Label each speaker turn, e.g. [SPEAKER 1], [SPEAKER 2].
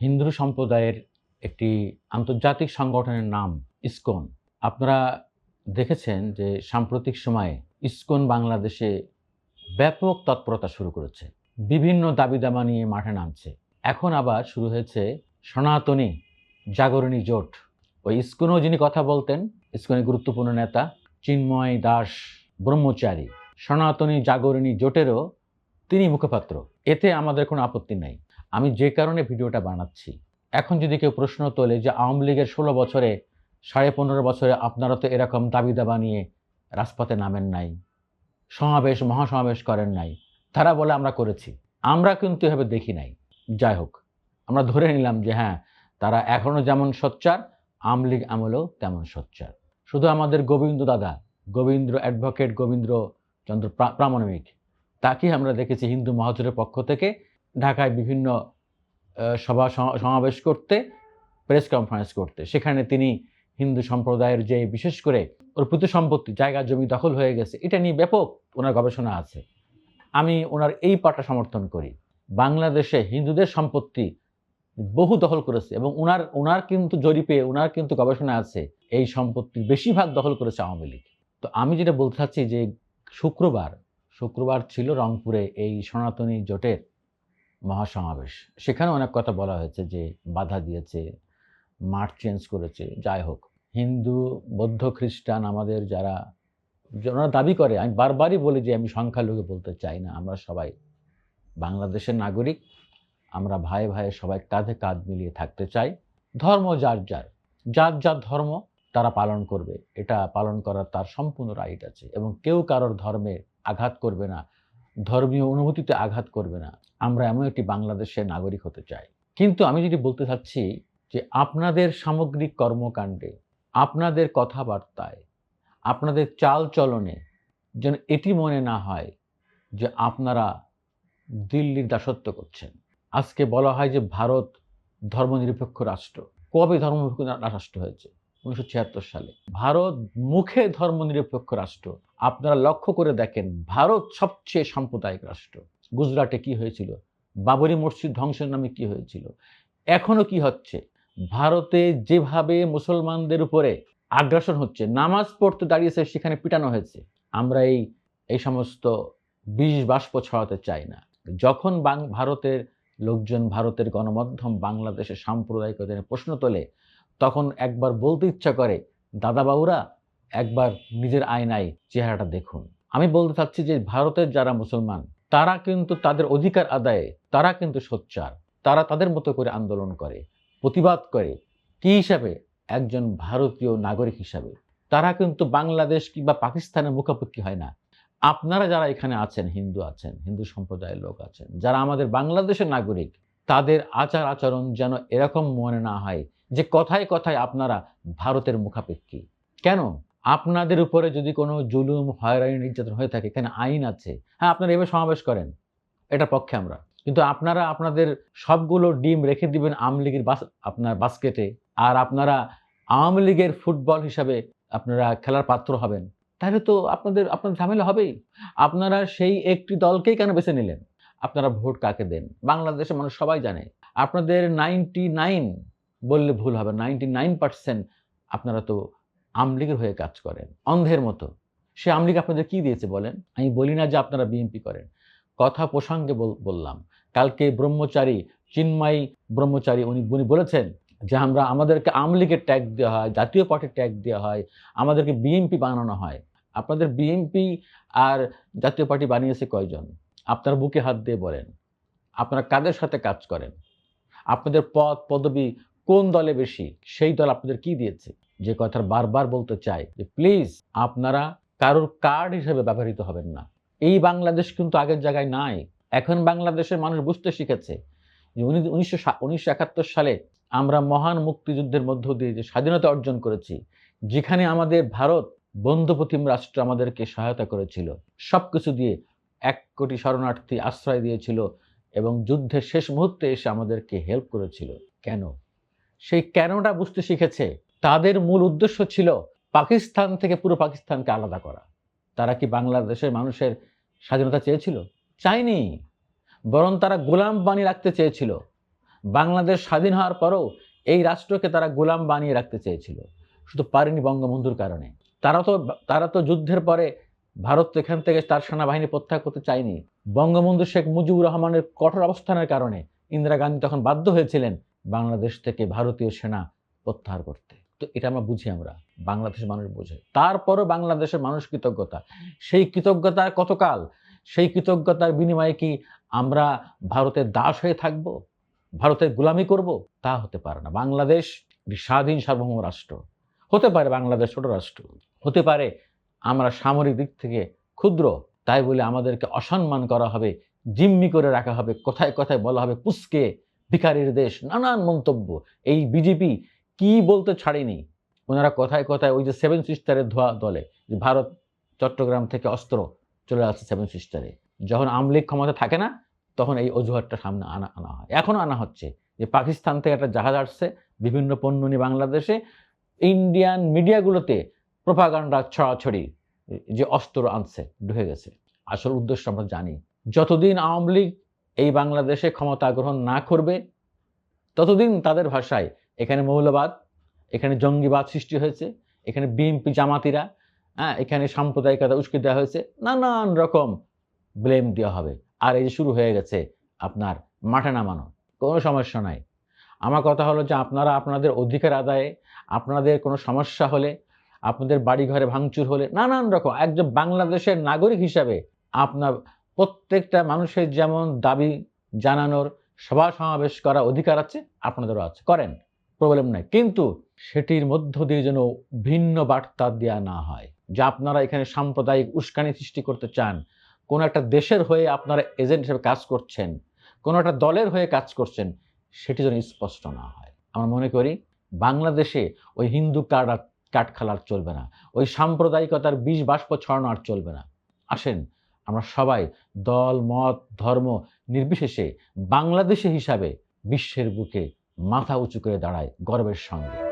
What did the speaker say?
[SPEAKER 1] হিন্দু সম্প্রদায়ের একটি আন্তর্জাতিক সংগঠনের নাম ইসকন। আপনারা দেখেছেন যে সাম্প্রতিক সময়ে ইসকন বাংলাদেশে ব্যাপক তৎপরতা শুরু করেছে। বিভিন্ন দাবি দামা নিয়ে মাঠে নামছে। এখন আবার শুরু হয়েছে সনাতনী জাগরণী জোট। ওই ইসকনও যিনি কথা বলতেন, ইস্কনের গুরুত্বপূর্ণ নেতা চিন্ময় দাস ব্রহ্মচারী। সনাতনী জাগরণী জোটেরও তিনি মুখপাত্র। এতে আমাদের কোনো আপত্তি নাই। আমি যে কারণে ভিডিওটা বানাচ্ছি, এখন যদি কেউ প্রশ্ন তোলে যে আওয়ামী লীগের ষোলো বছরে সাড়ে পনেরো বছরে আপনারা তো এরকম দাবি দাবা নিয়ে রাজপথে নামেন নাই, সমাবেশ, মহাসমাবেশ করেন নাই, তারা বলে আমরা করেছি। আমরা কিন্তু এভাবে দেখি নাই। যাই হোক, আমরা ধরে নিলাম যে হ্যাঁ তারা এখনও যেমন সোচ্চার লীগ আমলেও তেমন সোচ্চার। শুধু আমাদের গোবিন্দ দাদা গোবিন্দ্র অ্যাডভোকেট গোবিন্দ্র চন্দ্র প্রা- প্রামাণিক তাকে আমরা দেখেছি হিন্দু মহাজনের পক্ষ থেকে ঢাকায় বিভিন্ন সভা সমাবেশ করতে প্রেস কনফারেন্স করতে। সেখানে তিনি হিন্দু সম্প্রদায়ের যে, বিশেষ করে ওর অর্পিত সম্পত্তি, জায়গা, জমি দখল হয়ে গেছে, এটা নিয়ে ব্যাপক ওনার গবেষণা আছে। আমি ওনার এই পাটা সমর্থন করি। বাংলাদেশে হিন্দুদের সম্পত্তি বহু দখল করেছে এবং ওনার ওনার কিন্তু জরিপে ওনার কিন্তু গবেষণা আছে, এই সম্পত্তির বেশিরভাগ দখল করেছে আওয়ামী লীগ। তো আমি যেটা বলতে চাচ্ছি যে, শুক্রবার শুক্রবার ছিল রংপুরে এই সনাতনী জোটের মহাসমাবেশ। সেখানে অনেক কথা বলা হয়েছে যে বাধা দিয়েছে, মাঠ চেঞ্জ করেছে, যাই হোক। হিন্দু, বৌদ্ধ, খ্রিস্টান আমাদের যারা ওনারা দাবি করে, আমি বারবারই বলি যে আমি সংখ্যালঘু বলতে চাই না, আমরা সবাই বাংলাদেশের নাগরিক, আমরা ভাই ভাই সবাই কাঁধে কাঁধ মিলিয়ে থাকতে চাই। ধর্ম যার যার যার যার ধর্ম তারা পালন করবে। এটা পালন করার তার সম্পূর্ণ রাইট আছে এবং কেউ কারোর ধর্মে আঘাত করবে না, ধর্মীয় অনুভূতিতে আঘাত করবে না। আমরা এমন একটি বাংলাদেশের নাগরিক হতে চাই। কিন্তু আমি যদি বলতে চাচ্ছি যে আপনাদের সামগ্রিক কর্মকাণ্ডে, আপনাদের কথাবার্তায়, আপনাদের চাল চলনে যেন এটি মনে না হয় যে আপনারা দিল্লির দাসত্ব করছেন। আজকে বলা হয় যে ভারত ধর্মনিরপেক্ষ রাষ্ট্র। কবে ধর্মনিরপেক্ষ রাষ্ট্র হয়েছে? উনিশশো ছিয়াত্তর সালে। ভারত মুখে ধর্মনিরপেক্ষ রাষ্ট্র। আপনারা লক্ষ্য করে দেখেন, ভারত সবচেয়ে সাম্প্রদায়িক রাষ্ট্র। গুজরাটে কি হয়েছিল? বাবরি মসজিদ ধ্বংসের নামে কি হয়েছিল? এখনও কি হচ্ছে? ভারতে যেভাবে মুসলমানদের উপরে আগ্রাসন হচ্ছে, নামাজ পড়তে দাঁড়িয়েছে, সেখানে পিটানো হয়েছে। আমরা এই এই সমস্ত বিষ বাষ্প ছড়াতে চাই না। যখন ভারতের লোকজন ভারতের গণমাধ্যম বাংলাদেশের সাম্প্রদায়িকতা প্রশ্ন তোলে তখন একবার বলতে ইচ্ছা করে, দাদাবাবুরা, একবার নিজের আয়নায় চেহারাটা দেখুন। আমি বলতে চাচ্ছি যে ভারতের যারা মুসলমান, তারা কিন্তু তাদের অধিকার আদায়ে, তারা কিন্তু সোচ্চার। তারা তাদের মতো করে আন্দোলন করে, প্রতিবাদ করে। কি হিসাবে? একজন ভারতীয় নাগরিক হিসাবে। তারা কিন্তু বাংলাদেশ কিংবা পাকিস্তানের মুখাপেক্ষি হয় না। আপনারা যারা এখানে আছেন, হিন্দু আছেন, হিন্দু সম্প্রদায়ের লোক আছেন, যারা আমাদের বাংলাদেশের নাগরিক, তাদের আচার আচরণ যেন এরকম মনে না হয় যে কথায় কথায় আপনারা ভারতের মুখাপেক্ষী। কেন? আপনাদের উপরে যদি কোনো জুলুম, হয়রানি, নির্যাতন হয়ে থাকে কেন আইন আছে হ্যাঁ আপনারা এভাবে সমাবেশ করেন এটার পক্ষে আমরা। কিন্তু আপনারা আপনাদের সবগুলো ডিম রেখে দিবেন আওয়ামী লীগের বাস, আপনার বাস্কেটে, আর আপনারা আওয়ামী লীগের ফুটবল হিসাবে আপনারা খেলার পাত্র হবেন। তাহলে তো আপনাদের আপনার ঝামেলা হবেই। আপনারা সেই একটি দলকেই কেন বেছে নিলেন? আপনারা ভোট কাকে দেন? বাংলাদেশের মানুষ সবাই জানে। আপনাদের নাইনটি নাইন বললে ভুল হবে। নাইনটি নাইন পার্সেন্ট আপনারা তো আমলিগের হয়ে কাজ করেন। অন্ধের মতো। সে আমলিগ আপনাদের কি দিয়েছে বলেন? আমি বলি না যে আপনারা বিএনপি করেন। কথা প্রসঙ্গে বললাম। কালকে ব্রহ্মচারী, চিন্ময়ী ব্রহ্মচারী উনি উনি বলেছেন যে আমরা, আমাদেরকে আমলিগের ট্যাগ দেওয়া হয়, জাতীয় পার্টির ট্যাগ দেওয়া হয়, আমাদেরকে বিএনপি বানানো হয়। আপনাদের বিএনপি আর জাতীয় পার্টি বানিয়েছে কয়জন? আপনার বুকে হাত দিয়ে বলেন। আপনারা কাদের সাথে কাজ করেন? আপনাদের পদ, পদবি কোন দলে বেশি, সেই দল আপনাদের কি দিয়েছে? যে কথা বারবার বলতে চাই যে প্লিজ আপনারা কারোর কার্ড হিসেবে ব্যবহৃত হবেন না। এই বাংলাদেশ কিন্তু আগের জায়গায় নাই। এখন বাংলাদেশের মানুষ বুঝতে শিখেছে যে, উনি- উনিশশো উনিশশো সালে আমরা মহান মুক্তিযুদ্ধের মধ্য দিয়ে যে স্বাধীনতা অর্জন করেছি, যেখানে আমাদের ভারত বন্ধুপ্রতিম রাষ্ট্র আমাদেরকে সহায়তা করেছিল সব কিছু দিয়ে এক কোটি শরণার্থী আশ্রয় দিয়েছিল এবং যুদ্ধের শেষ মুহূর্তে এসে আমাদেরকে হেল্প করেছিল। কেন? সেই কেনটা বুঝতে শিখেছে? তাদের মূল উদ্দেশ্য ছিল পাকিস্তান থেকে পুরো পাকিস্তানকে আলাদা করা। তারা কি বাংলাদেশের মানুষের স্বাধীনতা চেয়েছিল? চায়নি। বরং তারা গোলাম বানিয়ে রাখতে চেয়েছিল। বাংলাদেশ স্বাধীন হওয়ার পরেও এই রাষ্ট্রকে তারা গোলাম বানিয়ে রাখতে চেয়েছিল। শুধু পারেনি বঙ্গবন্ধুর কারণে। তারা তো তারা তো যুদ্ধের পরে ভারত এখান থেকে তার সেনাবাহিনী প্রত্যাহার করতে চায়নি। বঙ্গবন্ধু শেখ মুজিবুর রহমানের কঠোর অবস্থানের কারণে ইন্দিরা গান্ধী তখন বাধ্য হয়েছিলেন বাংলাদেশ থেকে ভারতীয় সেনা প্রত্যাহার করতে। তো এটা আমরা বুঝি আমরা, বাংলাদেশের মানুষ বোঝে। তারপরও বাংলাদেশের মানুষ কৃতজ্ঞতা। সেই কৃতজ্ঞতা কতকাল? সেই কৃতজ্ঞতার বিনিময়ে কি আমরা ভারতের দাস হয়ে থাকব? ভারতের গোলামি করব? তা হতে পারে না। বাংলাদেশ স্বাধীন সার্বভৌম রাষ্ট্র। হতে পারে বাংলাদেশ ছোট রাষ্ট্র। হতে পারে আমরা সামরিক দিক থেকে ক্ষুদ্র। তাই বলে আমাদেরকে অসম্মান করা হবে, জিম্মি করে রাখা হবে, কোথায় কোথায় বলা হবে পুস্কে। ভিকারির দেশ, নানান মন্তব্য। এই বিজেপি কি বলতে ছাড়েনি? ওনারা কথায় কথায় ওই যে সেভেন সিস্টারের ধোয়া দলে, যে ভারত, চট্টগ্রাম থেকে অস্ত্র চলে আসছে সেভেন সিস্টারে যখন আমলিগ ক্ষমতা থাকে না, তখন এই অজুহাতটা সামনে আনা আনা হয়। এখনও আনা হচ্ছে যে পাকিস্তান থেকে একটা জাহাজ আসছে, বিভিন্ন পণ্য নিয়ে বাংলাদেশে। ইন্ডিয়ান মিডিয়াগুলোতে প্রোপাগান্ডা ছড়াছড়ি, যে অস্ত্র আনছে, ঢুকে গেছে। আসল উদ্দেশ্য আমরা জানি। যতদিন আওয়ামী লীগ এই বাংলাদেশে ক্ষমতা গ্রহণ না করবে, ততদিন তাদের ভাষায় এখানে মৌলবাদ, এখানে জঙ্গিবাদ সৃষ্টি হয়েছে, এখানে বিএনপি জামাতিরা হ্যাঁ এখানে সাম্প্রদায়িকতা উস্কে দেওয়া হয়েছে, নানান রকম ব্লেম দেওয়া হবে। আর এই যে শুরু হয়ে গেছে আপনার মাঠে নামানো, কোনো সমস্যা নাই। আমার কথা হলো যে আপনারা আপনাদের অধিকার আদায়ে, আপনাদের কোনো সমস্যা হলে, আপনাদের বাড়ি ঘরে ভাঙচুর হলে, নানান রকম, একজন বাংলাদেশের নাগরিক হিসাবে আপনার প্রত্যেকটা মানুষের যেমন দাবি জানানোর সভা সমাবেশ করা অধিকার আছে, আপনাদেরও আছে। করেন প্রবলেম নাই। কিন্তু সেটির মধ্য দিয়ে যেন ভিন্ন বার্তা দেওয়া না হয়, যে আপনারা এখানে সাম্প্রদায়িক উস্কানি সৃষ্টি করতে চান। কোনো একটা দেশের হয়ে আপনারা এজেন্ট হিসেবে কাজ করছেন, কোনো একটা দলের হয়ে কাজ করছেন, সেটি যেন স্পষ্ট না হয়। আমরা মনে করি, বাংলাদেশে ওই হিন্দু কাঠ খেলার চলবে না, ওই সাম্প্রদায়িকতার বিষ বাষ্প ছড়ানো আর চলবে না। আসেন আমরা সবাই দল, মত, ধর্ম নির্বিশেষে বাংলাদেশে হিসাবে বিশ্বের বুকে মাথা উঁচু করে দাঁড়ায় গর্বের সঙ্গে।